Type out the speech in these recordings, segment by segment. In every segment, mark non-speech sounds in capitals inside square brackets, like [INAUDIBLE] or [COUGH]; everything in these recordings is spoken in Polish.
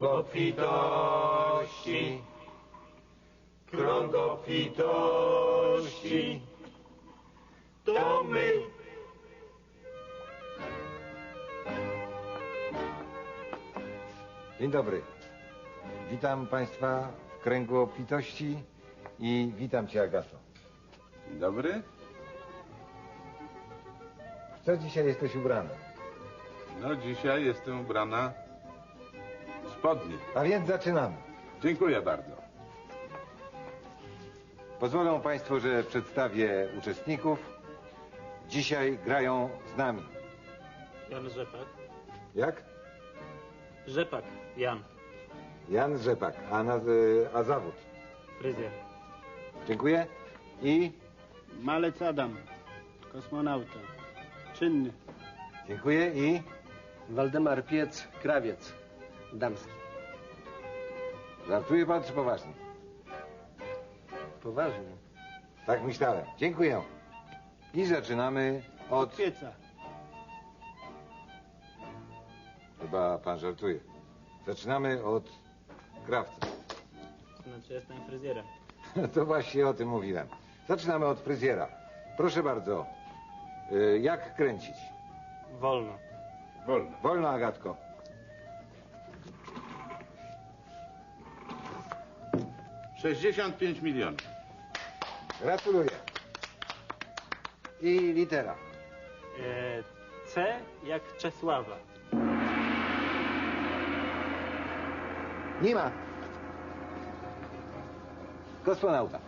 obfitości, krąg obfitości, to my. Dzień dobry. Witam Państwa w kręgu obfitości i witam Cię Agato. Dzień dobry. W Co dzisiaj jesteś ubrana? No dzisiaj jestem ubrana A więc zaczynamy. Dziękuję bardzo. Pozwolą Państwo, że przedstawię uczestników. Dzisiaj grają z nami. Jan Rzepak. Jak? Rzepak, Jan. Jan Rzepak, a, naz- a zawód. Fryzjer. Dziękuję. I Malec Adam, kosmonauta. Czynny. dziękuję i Waldemar Piec, krawiec, damski. Żartuje Pan czy poważnie? Poważnie. Tak myślałem. Dziękuję. I zaczynamy od... Od pieca. Chyba Pan żartuje. Zaczynamy od krawca. Znaczy jestem fryzjerem. [LAUGHS] To właśnie o tym mówiłem. Zaczynamy od fryzjera. Proszę bardzo. y, Jak kręcić? Wolno. Wolno. Wolno, Agatko. Sześćdziesiąt pięć milionów. Gratuluję. I litera. E, C jak Czesława. Nie ma. Kosmonauta.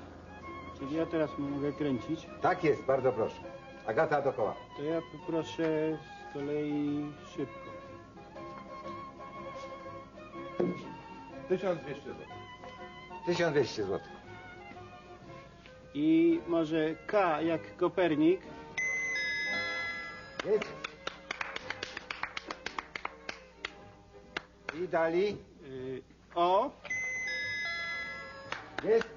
Czyli ja teraz mogę kręcić. Tak jest, bardzo proszę. Agata dokoła. To ja poproszę z kolei szybko. 1200 zł. 1200 zł. I może K jak Kopernik. Jedź. I dali. Y, o. Jest.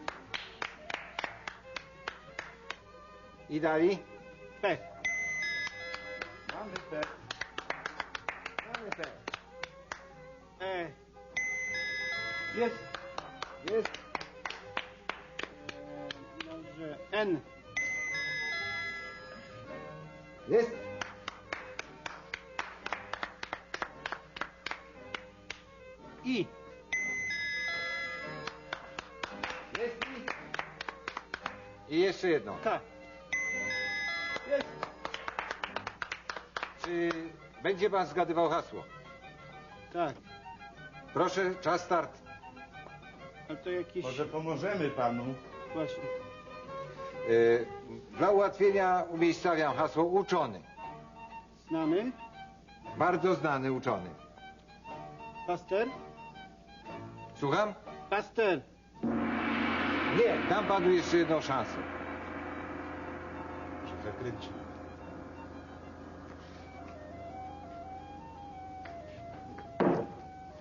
I dali. P. Mamy te. Mamy te. E. Jest. Jest. N. Jest. I. Jest i... I jeszcze jedno. K. Jest. Czy będzie pan zgadywał hasło? Tak. Proszę, czas start. A to jakiś... Może pomożemy panu. Właśnie. Yy, dla ułatwienia umiejscawiam hasło uczony. Znany. Bardzo znany uczony. Paster. Słucham? Paster. Nie, dam panu jeszcze jedną szansę. Może zakręcimy.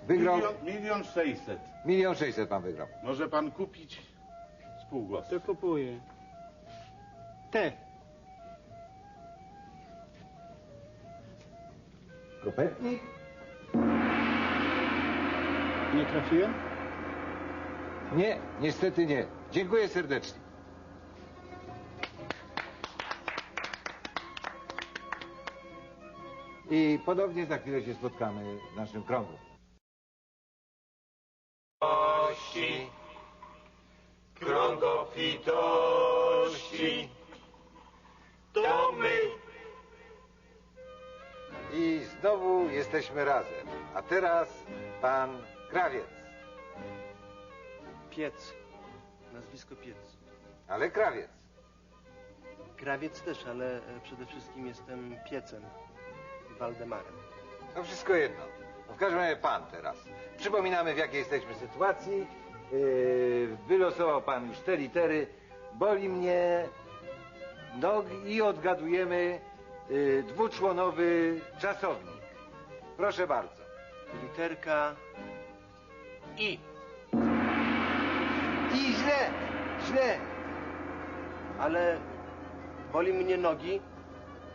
Wygrał Milion, milion sześćset. milion sześćset pan wygrał. Może pan kupić z pół głosu. To kupuję. T. Kopetnik? Nie trafiłem? Nie, niestety nie. Dziękuję serdecznie. I podobnie za chwilę się spotkamy w naszym krągu. obfitości, krąg jesteśmy razem. A teraz pan krawiec. Piec, nazwisko Piec. Ale krawiec. Krawiec też, ale e, przede wszystkim jestem piecem, Waldemarem. To wszystko jedno. No w każdym razie pan teraz. Przypominamy w jakiej jesteśmy sytuacji. Yy, wylosował pan już te litery. Boli mnie nogi i odgadujemy yy, dwuczłonowy czasownik. Proszę bardzo. Literka I. I źle, źle. Ale boli mnie nogi,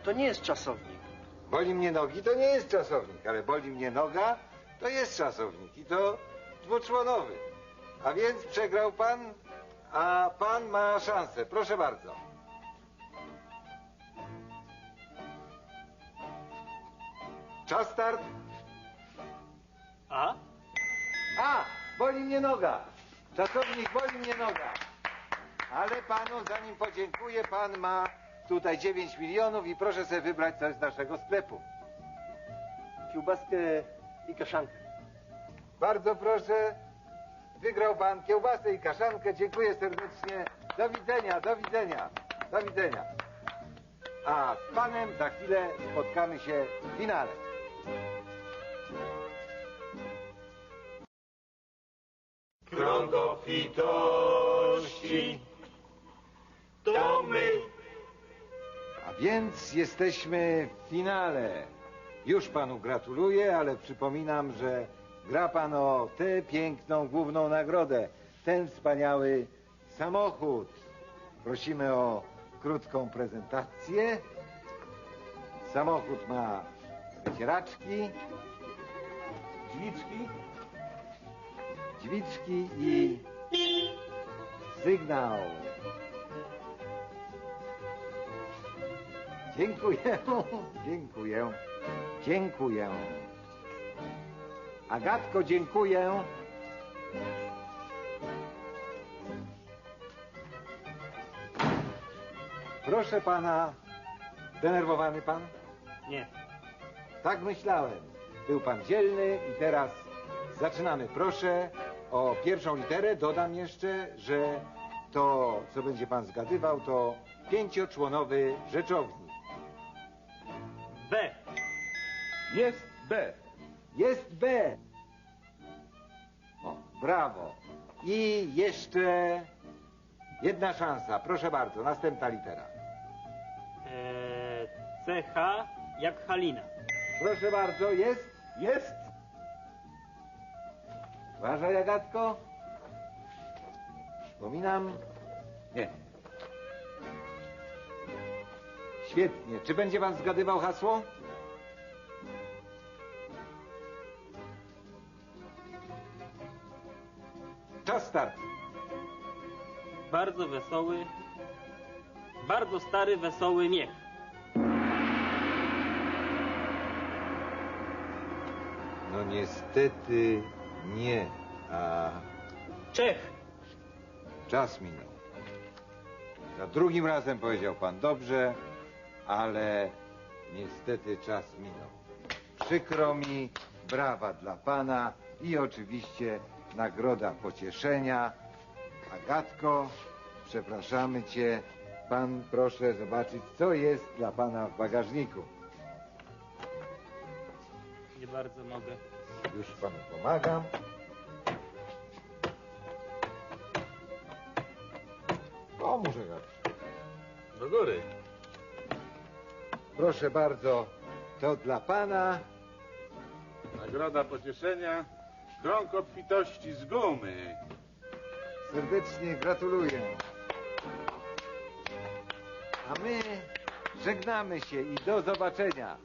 to nie jest czasownik. Boli mnie nogi, to nie jest czasownik, ale boli mnie noga, To jest czasownik i to dwuczłonowy. A więc przegrał pan, a pan ma szansę. Proszę bardzo. Czas start. A? A, boli mnie noga. Czasownik boli mnie noga. Ale panu, zanim podziękuję, pan ma tutaj 9 milionów i proszę sobie wybrać coś z naszego sklepu. Kiełbaskę i kaszankę. Bardzo proszę. Wygrał pan kiełbasę i kaszankę. Dziękuję serdecznie. Do widzenia, do widzenia, do widzenia. A z panem za chwilę spotkamy się w finale. Obfitości to my. A więc jesteśmy w finale. Już panu gratuluję, ale przypominam, że gra pan o tę piękną główną nagrodę. Ten wspaniały samochód. Prosimy o krótką prezentację. Samochód ma wycieraczki, drzwiczki, drzwiczki i sygnał. Dziękuję, [LAUGHS] dziękuję, dziękuję. Agatko, dziękuję. Proszę pana, denerwowany pan? Nie. Tak myślałem. Był pan dzielny i teraz zaczynamy. Proszę o pierwszą literę. Dodam jeszcze, że to, co będzie pan zgadywał, to pięcioczłonowy rzeczownik. B. Jest B. Jest B. O, brawo. I jeszcze jedna szansa. Proszę bardzo, następna litera. E, CH jak Halina. Proszę bardzo, jest? Jest. Uważaj, Agatko. Wspominam. Nie. Świetnie. Czy będzie pan zgadywał hasło? Czas start. Bardzo wesoły. Bardzo stary, wesoły miech. No niestety nie. A Czech. Czas minął. Za drugim razem powiedział pan dobrze, ale niestety czas minął. Przykro mi, brawa dla pana i oczywiście nagroda pocieszenia. Agatko, przepraszamy cię. Pan proszę zobaczyć, co jest dla pana w bagażniku. Nie bardzo mogę. Już panu pomagam. Agatko. Do góry. Proszę bardzo, to dla pana. Nagroda pocieszenia. Krąg obfitości z gumy. Serdecznie gratuluję. A my żegnamy się i do zobaczenia.